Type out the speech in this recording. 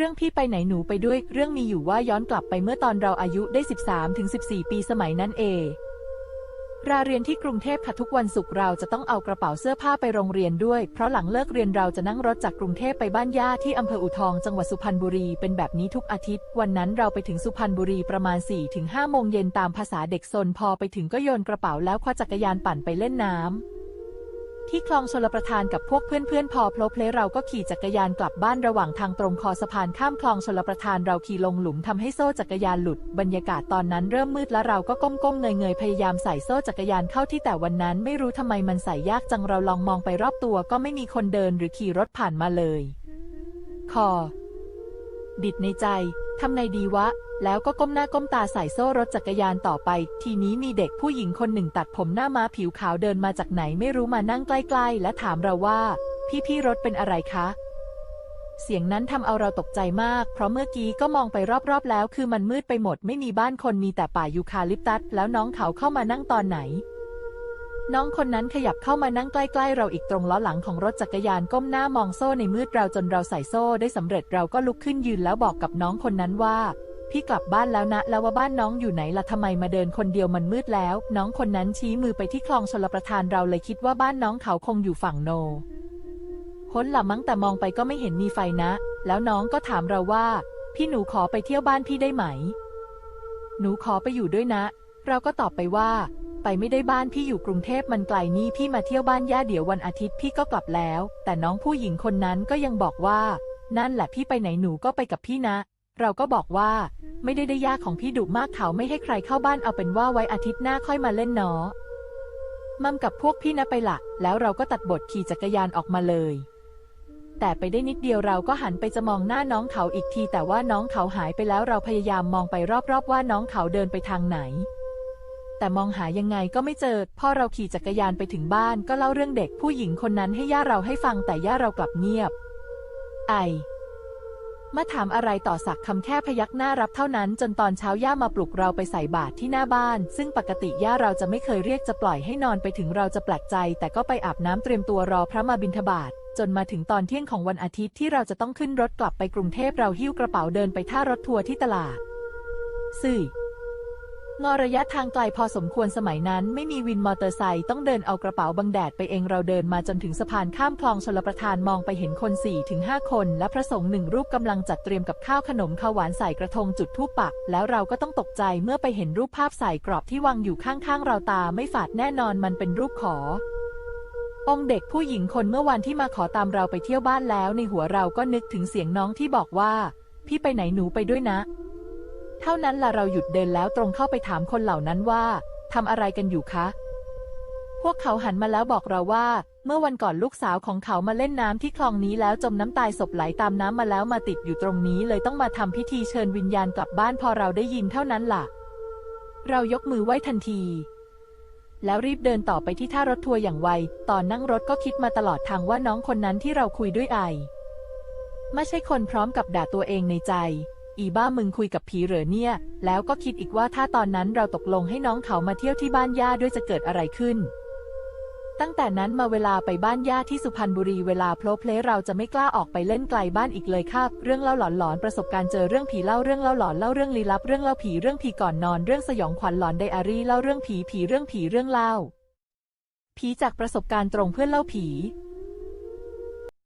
เรื่องพี่ไปไหนหนูไปด้วย เรื่องมีอยู่ว่าย้อนกลับไปเมื่อตอนเราอายุได้ 13ถึง14 ปีสมัยนั้นเองราเรียนที่กรุงเทพค่ะทุกวันศุกร์เราจะต้องเอากระเป๋าเสื้อผ้าไปโรงเรียนด้วย เพราะหลังเลิกเรียนเราจะนั่งรถจากกรุงเทพไปบ้านย่าที่อำเภออู่ทองจังหวัดสุพรรณบุรีเป็นแบบนี้ทุกอาทิตย์ วันนั้นเราไปถึงสุพรรณบุรีประมาณ4-5โมงเย็นตามภาษาเด็กซนพอไปถึงก็โยนกระเป๋าแล้วคว้าจักรยานปั่นไปเล่นน้ำ ที่คลองชลประทานกับพวกเพื่อนๆ พอพลบเพลเราก็ขี่จักรยานกลับบ้านระหว่างทางตรงคอสะพานข้ามคลองชลประทานเราขี่ลงหลุมทำให้โซ่จักรยานหลุด บรรยากาศตอนนั้นเริ่มมืดแล้วเราก็ก้มๆเงยๆพยายามใส่โซ่จักรยานเข้าที่แต่วันนั้นไม่รู้ทำไมมันใส่ยากจังเราลองมองไปรอบตัวก็ไม่มีคนเดินหรือขี่รถผ่านมาเลย คอ ดิดในใจ ทำไงดีวะ แล้วก็ก้มหน้าก้มตาใส่โซ่รถจักรยานต่อไป ทีนี้มีเด็กผู้หญิงคนหนึ่งตัดผมหน้าม้าผิวขาวเดินมาจากไหนไม่รู้มานั่งใกล้ๆ และถามเราว่า พี่พี่รถเป็นอะไรคะ เสียงนั้นทำเอาเราตกใจมาก เพราะเมื่อกี้ก็มองไปรอบๆ แล้ว คือมันมืดไปหมดไม่มีบ้านคนมีแต่ป่ายูคาลิปตัส แล้วน้องเขาเข้ามานั่งตอนไหน น้องคนนั้นขยับเข้ามานั่งใกล้ ๆ เราอีกตรงล้อหลังของรถจักรยานก้มหน้ามองโซ่ในมืดเราจนเราใส่โซ่ได้สำเร็จเราก็ลุกขึ้นยืนแล้วบอกกับน้องคนนั้นว่า พี่กลับบ้านแล้วนะ แล้วว่าบ้านน้องอยู่ไหนล่ะทำไมมาเดินคนเดียวมันมืดแล้ว น้องคนนั้นชี้มือไปที่คลองชลประทานเราเลยคิดว่าบ้านน้องเขาคงอยู่ฝั่งโนพ้นละมั้งแต่มองไปก็ไม่เห็นมีไฟนะ แล้วน้องก็ถามเราว่า พี่หนูขอไปเที่ยวบ้านพี่ได้ไหม หนูขอไปอยู่ด้วยนะ เราก็ตอบไปว่า ไปไม่ได้บ้านพี่อยู่กรุงเทพมันไกลนี่พี่มาเที่ยวบ้านย่าเดี๋ยววันอาทิตย์พี่ก็กลับแล้ว แต่น้องผู้หญิงคนนั้นก็ยังบอกว่า นั่นแหละพี่ไปไหนหนูก็ไปกับพี่นะ เราก็บอกว่า ไม่ได้ได้ยากของพี่ดุมากเขาไม่ให้ใครเข้าบ้านเอาเป็นว่าไว้อาทิตย์หน้าค่อยมาเล่นเนาะมัมกับพวกพี่นะไปละแล้วเราก็ตัดบทขี่จักรยานออกมาเลย แต่ไปได้นิดเดียวเราก็หันไปจะมองหน้าน้องเขาอีกที แต่ว่าน้องเขาหายไปแล้วเราพยายามมองไปรอบๆว่าน้องเขาเดินไปทางไหน แต่มองหายังไงก็ไม่เจอ พอเราขี่จักรยานไปถึงบ้านก็เล่าเรื่องเด็กผู้หญิงคนนั้นให้ย่าเราให้ฟังแต่ย่าเรากลับเงียบ ไอมาถามอะไรต่อสักคำแค่พยักหน้ารับเท่านั้นจนตอนเช้าย่ามาปลุกเราไปใส่บาตรที่หน้าบ้าน ซึ่งปกติย่าเราจะไม่เคยเรียกจะปล่อยให้นอนไปถึงเราจะแปลกใจ แต่ก็ไปอาบน้ำเตรียมตัวรอพระมาบิณฑบาตจนมาถึงตอนเที่ยงของวันอาทิตย์ที่เราจะต้องขึ้นรถกลับไปกรุงเทพเราหิ้วกระเป๋าเดินไปท่ารถทัวร์ที่ตลาดสื่อ งอระยะทางไกลพอสมควรสมัยนั้น ไม่มีวินมอเตอร์ไซค์ต้องเดินเอากระเป๋าบังแดดไปเองเราเดินมาจนถึงสะพานข้ามคลองชลประทานมองไปเห็นคน4ี่ถึงห้าคน และพระสงฆ์หนึ่งรูปกำลังจัดเตรียมกับข้าวขนมข้าวหวานใส่กระทงจุดทูปปัก แล้วเราก็ต้องตกใจเมื่อไปเห็นรูปภาพใส่กรอบที่วางอยู่ข้างๆ เราตาไม่ฝาดแน่นอนมันเป็นรูปขอองค์เด็กผู้หญิงคนเมื่อวันที่มาขอตามเราไปเที่ยวบ้านแล้วในหัวเราก็นึกถึงเสียงน้องที่บอกว่า พี่ไปไหนหนูไปด้วยนะ เท่านั้นล่ะเราหยุดเดินแล้วตรงเข้าไปถามคนเหล่านั้นว่าทำอะไรกันอยู่คะ พวกเขาหันมาแล้วบอกเราว่า เมื่อวันก่อนลูกสาวของเขามาเล่นน้ำที่คลองนี้แล้วจมน้ำตายศพไหลตามน้ำมาแล้วมาติดอยู่ตรงนี้ เลยต้องมาทำพิธีเชิญวิญญาณกลับบ้านพอเราได้ยินเท่านั้นล่ะ เรายกมือไหว้ทันที แล้วรีบเดินต่อไปที่ท่ารถทัวร์อย่างไว ตอนนั่งรถก็คิดมาตลอดทางว่าน้องคนนั้นที่เราคุยด้วยไอ ไม่ใช่คนพร้อมกับด่าตัวเองในใจ อีบ้ามึงคุยกับผีเหรอเนี่ย แล้วก็คิดอีกว่าถ้าตอนนั้นเราตกลงให้น้องเขามาเที่ยวที่บ้านย่าด้วยจะเกิดอะไรขึ้น ตั้งแต่นั้นมาเวลาไปบ้านย่าที่สุพรรณบุรีเวลาโพลเพลเราจะไม่กล้าออกไปเล่นไกลบ้านอีกเลยครับ เรื่องเล่าหลอนๆประสบการณ์เจอเรื่องผีเล่าเรื่องเล่าหลอนเล่าเรื่องลี้ลับเรื่องเล่าผีเรื่องผีก่อนนอนเรื่องสยองขวัญหลอนไดอารี่เล่าเรื่องผีผีเรื่องผีเรื่องเล่าผีจากประสบการณ์ตรงเพื่อนเล่าผี